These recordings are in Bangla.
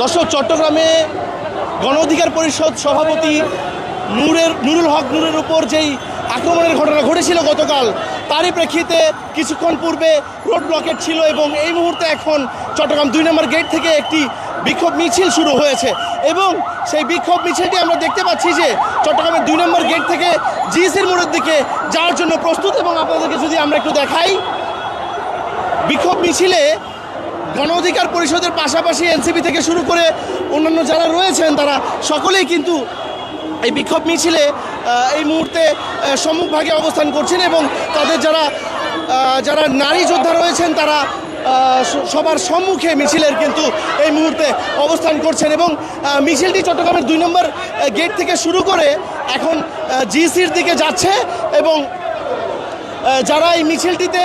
দর্শক, চট্টগ্রামে গণ অধিকার পরিষদ সভাপতি নূরের নুরুল হক নূরের উপর যেই আক্রমণের ঘটনা ঘটেছিল গতকাল, তারই প্রেক্ষিতে কিছুক্ষণ পূর্বে রোড ব্লকেট ছিল এবং এই মুহূর্তে এখন চট্টগ্রাম দুই নম্বর গেট থেকে একটি বিক্ষোভ মিছিল শুরু হয়েছে এবং সেই বিক্ষোভ মিছিলটি আমরা দেখতে পাচ্ছি যে চট্টগ্রামের দুই নম্বর গেট থেকে জিএসির মোড়ের দিকে যাওয়ার জন্য প্রস্তুত এবং আপনাদেরকে যদি আমরা একটু দেখাই, বিক্ষোভ মিছিলে গণ অধিকার পরিষদের পাশাপাশি এনসিপি থেকে শুরু করে অন্যান্য যারা রয়েছেন, তারা সকলেই কিন্তু এই বিক্ষোভ মিছিলে এই মুহূর্তে সম্মুখভাগে অবস্থান করছেন এবং তাদের যারা যারা নারী যোদ্ধা রয়েছেন, তারা সবার সম্মুখে মিছিলের কিন্তু এই মুহূর্তে অবস্থান করছেন এবং মিছিলটি চট্টগ্রামের দুই নম্বর গেট থেকে শুরু করে এখন জিসির দিকে যাচ্ছে এবং যারা এই মিছিলটিতে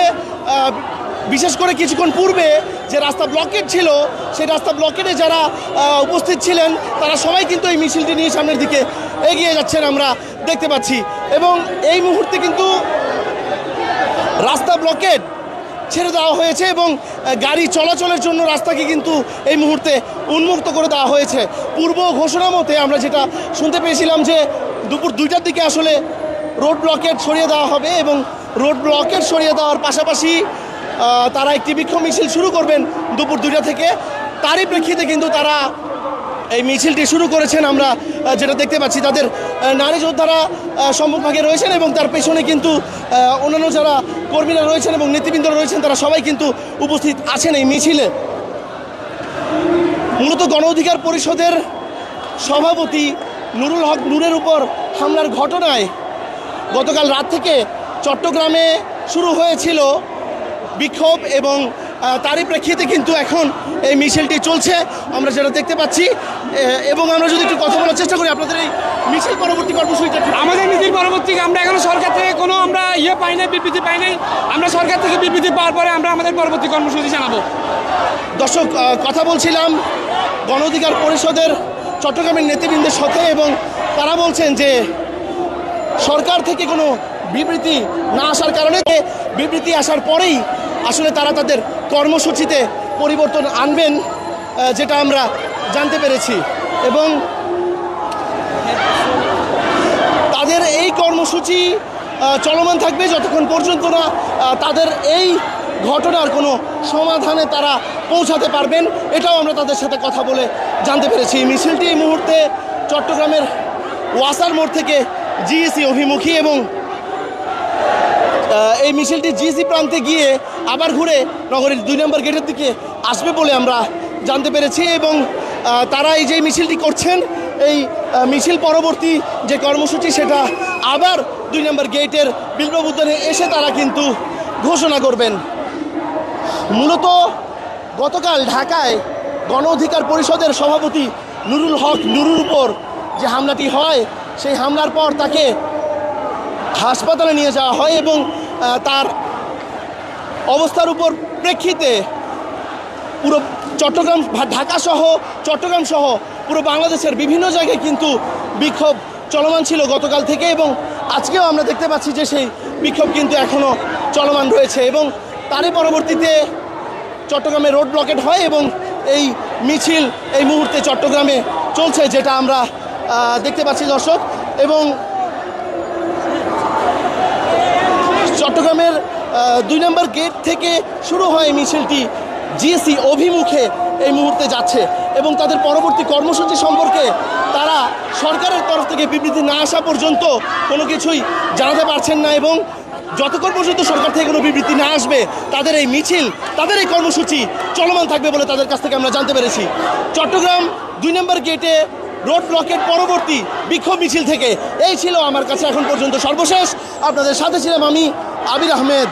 বিশেষ করে কিছুক্ষণ পূর্বে যে রাস্তা ব্লকেট ছিল, সেই রাস্তা ব্লকেটে যারা উপস্থিত ছিলেন, তারা সবাই কিন্তু এই মিছিলটি নিয়ে সামনের দিকে এগিয়ে যাচ্ছেন আমরা দেখতে পাচ্ছি। এবং এই মুহূর্তে কিন্তু রাস্তা ব্লকেট ছেড়ে দেওয়া হয়েছে এবং গাড়ি চলাচলের জন্য রাস্তাকে কিন্তু এই মুহূর্তে উন্মুক্ত করে দেওয়া হয়েছে। পূর্ব ঘোষণা মতে আমরা যেটা শুনতে পেয়েছিলাম যে দুপুর দুইটার দিকে আসলে রোড ব্লকেট সরিয়ে দেওয়া হবে এবং রোড ব্লকেট সরিয়ে দেওয়ার পাশাপাশি তারা একটি বিক্ষোভ মিছিল শুরু করবেন দুপুর দুইটা থেকে। তারই প্রেক্ষিতে কিন্তু তারা এই মিছিলটি শুরু করেছেন। আমরা যেটা দেখতে পাচ্ছি, তাদের নারী যোদ্ধারা সম্মুখভাগে রয়েছেন এবং তার পেছনে কিন্তু অন্যান্য যারা কর্মীরা রয়েছেন এবং নেতৃবৃন্দরা রয়েছেন, তারা সবাই কিন্তু উপস্থিত আছেন এই মিছিলে। মূলত গণ অধিকার পরিষদের সভাপতি নুরুল হক নূরের উপর হামলার ঘটনায় গতকাল রাত থেকে চট্টগ্রামে শুরু হয়েছিল বিক্ষোভ এবং তারই প্রেক্ষিতে কিন্তু এখন এই মিছিলটি চলছে। আমরা যেটা দেখতে পাচ্ছি এবং আমরা যদি একটু কথা বলার চেষ্টা করি আপনাদের এই মিছিল পরবর্তী কর্মসূচিটা আমাদের নীতির পরবর্তী আমরা এখনও সরকার থেকে কোনো আমরা ইয়ে পাই নাই বিবৃতি পাই নাই। আমরা সরকার থেকে বিবৃতি পাওয়ার পরে আমরা আমাদের পরবর্তী কর্মসূচি জানাব। দর্শক কথা বলছিলাম গণ অধিকার পরিষদের চট্টগ্রামের নেতৃবৃন্দের সাথে এবং তারা বলছেন যে সরকার থেকে কোনো বিবৃতি না আসার কারণে বিবৃতি আসার পরেই আসলে তারা তাদের কর্মসূচিতে পরিবর্তন আনবেন যেটা আমরা জানতে পেরেছি। এবং তাদের এই কর্মসূচি চলমান থাকবে যতক্ষণ পর্যন্ত না তাদের এই ঘটনার কোনো সমাধানে তারা পৌঁছাতে পারবেন, এটাও আমরা তাদের সাথে কথা বলে জানতে পেরেছি। মিছিলটি এই মুহূর্তে চট্টগ্রামের ওয়াসার মোড় থেকে জিএসি অভিমুখী এবং এই মিছিলটি জিএসি প্রান্তে গিয়ে আবার ঘুরে নগরীর দুই নম্বর গেটের দিকে আসবে বলে আমরা জানতে পেরেছি এবং তারা এই যে মিছিলটি করছেন, এই মিছিল পরবর্তী যে কর্মসূচি সেটা আবার দুই নম্বর গেটের বিপ্লব উদ্যানে এসে তারা কিন্তু ঘোষণা করবেন। মূলত গতকাল ঢাকায় গণ অধিকার পরিষদের সভাপতি নুরুল হক নুরুর উপর যে হামলাটি হয়, সেই হামলার পর তাকে হাসপাতালে নিয়ে যাওয়া হয় এবং তার অবস্থার উপর প্রেক্ষিতে পুরো চট্টগ্রাম, ঢাকা সহ, চট্টগ্রাম সহ পুরো বাংলাদেশের বিভিন্ন জায়গায় কিন্তু বিক্ষোভ চলমান ছিল গতকাল থেকে এবং আজকেও আমরা দেখতে পাচ্ছি যে সেই বিক্ষোভ কিন্তু এখনও চলমান রয়েছে এবং তারই পরবর্তীতে চট্টগ্রামে রোড ব্লকেট হয় এবং এই মিছিল এই মুহূর্তে চট্টগ্রামে চলছে যেটা আমরা দেখতে পাচ্ছি দর্শক এবং চট্টগ্রামের দুই নম্বর গেট থেকে শুরু হয় মিছিলটি। জিএসি অভিমুখে এই মুহূর্তে যাচ্ছে এবং তাদের পরবর্তী কর্মসূচি সম্পর্কে তারা সরকারের তরফ থেকে বিবৃতি না আসা পর্যন্ত কোনো কিছুই জানাতে পারছেন না এবং যতক্ষণ পর্যন্ত সরকার থেকে কোনো বিবৃতি না আসবে, তাদের এই মিছিল, তাদের এই কর্মসূচি চলমান থাকবে বলে তাদের কাছ থেকে আমরা জানতে পেরেছি। চট্টগ্রাম দুই নম্বর গেটে রোড ব্লকের পরবর্তী বিক্ষোভ মিছিল থেকে, এই ছিল আমার কাছে এখন পর্যন্ত সর্বশেষ। আপনাদের সাথে ছিলাম আমি আবির আহমেদ।